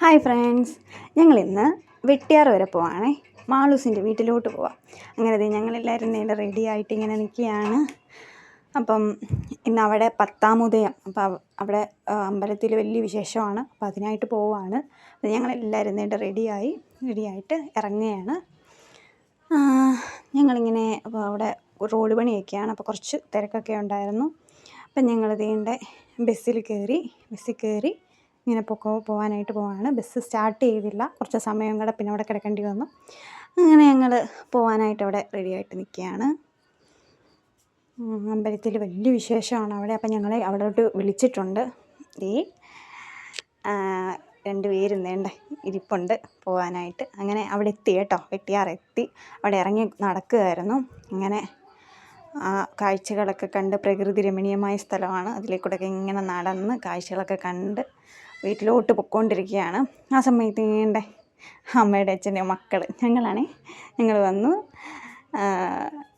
Hi friends. ഞങ്ങൾ ഇന്ന് വെട്ടിയാറ് വരെ പോവാണേ. മാളൂസിന്റെ വീട്ടിലോട്ട് പോവാം. അങ്ങനെ ഞങ്ങളെല്ലാവരും നേരെ റെഡി ആയിട്ട് ഇങ്ങനെ നിൽക്കുകയാണ്. അപ്പം ഇന്ന് അവിടെ പത്താമുദയം അപ്പം അവ- അവിടെ അമ്പലത്തിൽ വലിയ വിശേഷമാണ്. അപ്പോൾ അതിനായിട്ട് പോവുകയാണ് അപ്പം ഞങ്ങളെല്ലാവരും നേരെ റെഡിയായി റെഡിയായിട്ട് ഇറങ്ങുകയാണ്. ഞങ്ങളിങ്ങനെ അവിടെ റോഡ് പണിയൊക്കെയാണ്. അപ്പോൾ കുറച്ച് തിരക്കൊക്കെ ഉണ്ടായിരുന്നു. അപ്പം ഞങ്ങൾ ഇതിന്റെ ബസ്സിൽ കയറി ബസ്സിൽ കയറി ഇങ്ങനെ പൊക്കോ പോകാനായിട്ട് പോവാണ്. ബസ് സ്റ്റാർട്ട് ചെയ്തില്ല. കുറച്ച് സമയം കൂടെ പിന്നെ അവിടെ കിടക്കേണ്ടി വന്നു. അങ്ങനെ ഞങ്ങൾ പോകാനായിട്ട് അവിടെ റെഡി ആയിട്ട് നിൽക്കുകയാണ്. അമ്പലത്തിൽ വലിയ വിശേഷമാണ് അവിടെ. അപ്പം ഞങ്ങളെ അവിടോട്ട് വിളിച്ചിട്ടുണ്ട്. ഈ രണ്ട് പേരും വേണ്ട ഇരിപ്പുണ്ട് പോകാനായിട്ട് അങ്ങനെ അവിടെ എത്തി കേട്ടോ. വെട്ടിയാർ എത്തി. അവിടെ ഇറങ്ങി നടക്കുകയായിരുന്നു. അങ്ങനെ ആ കാഴ്ചകളൊക്കെ കണ്ട് പ്രകൃതി രമണീയമായ സ്ഥലമാണ്. അതിലേക്കൂടെയൊക്കെ ഇങ്ങനെ നടന്ന് കാഴ്ചകളൊക്കെ കണ്ട് വീട്ടിലോട്ട് പൊയ്ക്കൊണ്ടിരിക്കുകയാണ്. ആ സമയത്ത് എന്റെ അമ്മയുടെ അച്ഛന്റെ മക്കൾ ഞങ്ങളാണ്. ഞങ്ങൾ വന്നു.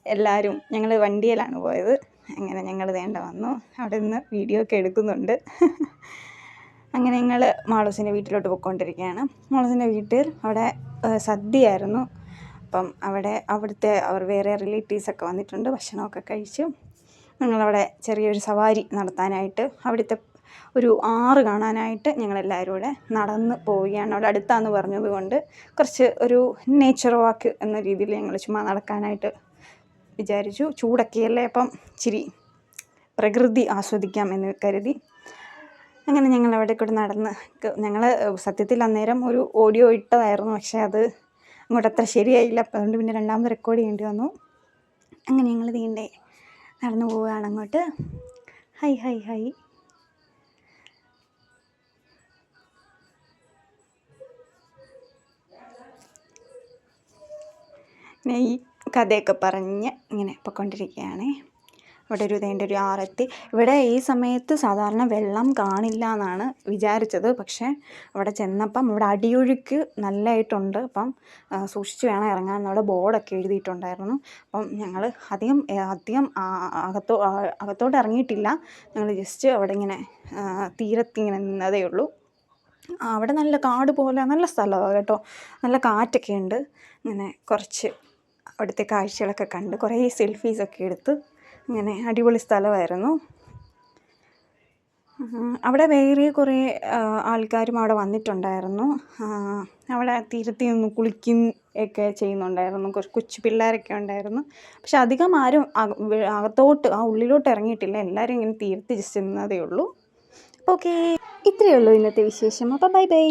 എല്ലാവരും ഞങ്ങൾ വണ്ടിയിലാണ് പോയത്. അങ്ങനെ ഞങ്ങൾ വേണ്ട വന്നു. അവിടെ നിന്ന് വീഡിയോ ഒക്കെ എടുക്കുന്നുണ്ട്. അങ്ങനെ ഞങ്ങൾ മാളൂസിന്റെ വീട്ടിലോട്ട് പോയിക്കൊണ്ടിരിക്കുകയാണ്. മാളൂസിന്റെ വീട്ടിൽ അവിടെ സദ്യയായിരുന്നു. അപ്പം അവിടെ അവിടുത്തെ അവർ വേറെ റിലേറ്റീവ്സൊക്കെ വന്നിട്ടുണ്ട്. ഭക്ഷണമൊക്കെ കഴിച്ചു. ഞങ്ങളവിടെ ചെറിയൊരു സവാരി നടത്താനായിട്ട് അവിടുത്തെ ഒരു ആറ് കാണാനായിട്ട് ഞങ്ങളെല്ലാവരും കൂടെ നടന്ന് പോവുകയാണ്. അവിടെ അടുത്താന്ന് പറഞ്ഞത് കൊണ്ട് കുറച്ച് ഒരു നേച്ചർ വാക്ക് എന്ന രീതിയിൽ ഞങ്ങൾ ചുമ്മാ നടക്കാനായിട്ട് വിചാരിച്ചു. ചൂടൊക്കെയല്ലേ അപ്പം ചിരി പ്രകൃതി ആസ്വദിക്കാം എന്ന് കരുതി. അങ്ങനെ ഞങ്ങൾ അവിടെ കൂടെ നടന്ന് ഞങ്ങൾ സത്യത്തിൽ അന്നേരം ഒരു ഓഡിയോ ഇട്ടതായിരുന്നു. പക്ഷേ അത് അങ്ങോട്ട് അത്ര ശരിയായില്ല. അപ്പം അതുകൊണ്ട് പിന്നെ രണ്ടാമത് റെക്കോർഡ് ചെയ്യേണ്ടി വന്നു. അങ്ങനെ ഞങ്ങൾ നീണ്ടേ നടന്നു പോവുകയാണ് അങ്ങോട്ട്. ഹൈ ഹൈ ഹൈ. പിന്നെ ഈ കഥയൊക്കെ പറഞ്ഞ് ഇങ്ങനെ പൊയ്ക്കൊണ്ടിരിക്കുകയാണ്. ഇവിടെ ഒരു ഇതേന്റെ ഒരു ആറെത്തി. ഇവിടെ ഈ സമയത്ത് സാധാരണ വെള്ളം കാണില്ല എന്നാണ് വിചാരിച്ചത്. പക്ഷേ അവിടെ ചെന്നപ്പം ഇവിടെ അടിയൊഴുക്ക് നല്ലതായിട്ടുണ്ട് അപ്പം സൂക്ഷിച്ച് വേണം ഇറങ്ങാൻ. അവിടെ ബോർഡൊക്കെ എഴുതിയിട്ടുണ്ടായിരുന്നു. അപ്പം ഞങ്ങൾ അധികം അധികം അകത്തോ അകത്തോട്ട് ഇറങ്ങിയിട്ടില്ല. ഞങ്ങൾ ജസ്റ്റ് അവിടെ ഇങ്ങനെ തീരത്തിങ്ങനെ നിന്നതേ ഉള്ളൂ. അവിടെ നല്ല കാട് പോലെ നല്ല സ്ഥലമാണ് കേട്ടോ. നല്ല കാറ്റൊക്കെ ഉണ്ട്. ഇങ്ങനെ കുറച്ച് അവിടുത്തെ കാഴ്ചകളൊക്കെ കണ്ട് കുറേ സെൽഫീസൊക്കെ എടുത്ത് അങ്ങനെ അടിപൊളി സ്ഥലമായിരുന്നു. അവിടെ വേറെ കുറേ ആൾക്കാരും അവിടെ വന്നിട്ടുണ്ടായിരുന്നു. അവിടെ തീരത്തിൽ നിന്ന് കുളിക്കും ഒക്കെ ചെയ്യുന്നുണ്ടായിരുന്നു. കുറച്ച് കൊച്ചു പിള്ളേരൊക്കെ ഉണ്ടായിരുന്നു. പക്ഷെ അധികം ആരും അകത്തോട്ട് ആ ഉള്ളിലോട്ട് ഇറങ്ങിയിട്ടില്ല. എല്ലാവരും ഇങ്ങനെ തീരത്ത് നിന്നതേ ഉള്ളൂ. അപ്പോൾ ഓക്കെ. ഇത്രയേ ഉള്ളൂ ഇന്നത്തെ വിശേഷം. അപ്പോൾ ബൈ ബൈ.